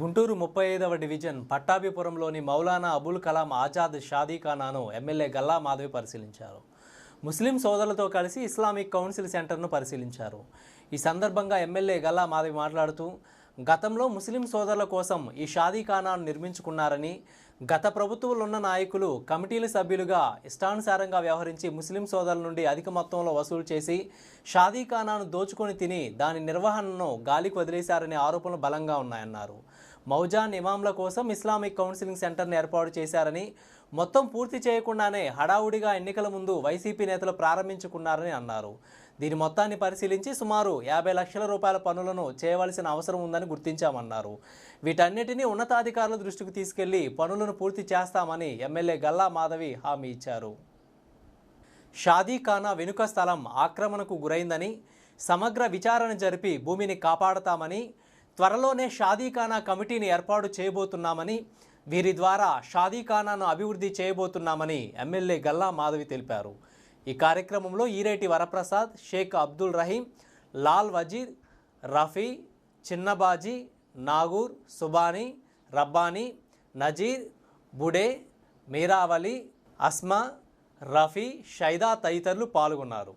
గుంటూరు ముప్పై ఐదవ డివిజన్ పట్టాభిపురంలోని మౌలానా అబుల్ కలాం ఆజాద్ షాదీఖానాను ఎమ్మెల్యే గల్లా మాధవి పరిశీలించారు. ముస్లిం సోదరులతో కలిసి ఇస్లామిక్ కౌన్సిల్ సెంటర్ను పరిశీలించారు. ఈ సందర్భంగా ఎమ్మెల్యే గల్లా మాధవి మాట్లాడుతూ గతంలో ముస్లిం సోదరుల కోసం ఈ షాదీఖానాను నిర్మించుకున్నారని గత ప్రభుత్వంలో ఉన్న నాయకులు కమిటీల సభ్యులుగా ఇష్టానుసారంగా వ్యవహరించి ముస్లిం సోదరుల నుండి అధిక మొత్తంలో వసూలు చేసి షాదీఖానాను దోచుకొని తిని దాని నిర్వహణను గాలికి వదిలేశారనే ఆరోపణలు బలంగా ఉన్నాయన్నారు. మౌజాన్ ఇమాంల కోసం ఇస్లామిక్ కౌన్సిలింగ్ సెంటర్ను ఏర్పాటు చేశారని మొత్తం పూర్తి చేయకుండానే హడావుడిగా ఎన్నికల ముందు వైసీపీ నేతలు ప్రారంభించుకున్నారని అన్నారు. దీని మొత్తాన్ని పరిశీలించి సుమారు యాభై లక్షల రూపాయల పనులను చేయవలసిన అవసరం ఉందని గుర్తించామన్నారు. వీటన్నిటినీ ఉన్నతాధికారుల దృష్టికి తీసుకెళ్ళి పనులను పూర్తి చేస్తామని ఎమ్మెల్యే గల్లా మాధవి హామీ ఇచ్చారు. షాదీఖానా వెనుక స్థలం ఆక్రమణకు గురైందని సమగ్ర విచారణ జరిపి భూమిని కాపాడతామని త్వరలోనే షాదీఖానా కమిటీని ఏర్పాటు చేయబోతున్నామని వీరి ద్వారా షాదీఖానాను అభివృద్ధి చేయబోతున్నామని ఎమ్మెల్యే గల్లా మాధవి తెలిపారు. ఈ కార్యక్రమంలో ఈరేటి వరప్రసాద్ షేక్ అబ్దుల్ రహీం లాల్ వజీర్ రఫీ చిన్నబాజీ నాగూర్ సుబానీ రబ్బానీ నజీర్ బుడే మీరావలి అస్మా రఫీ షైదా తదితరులు పాల్గొన్నారు.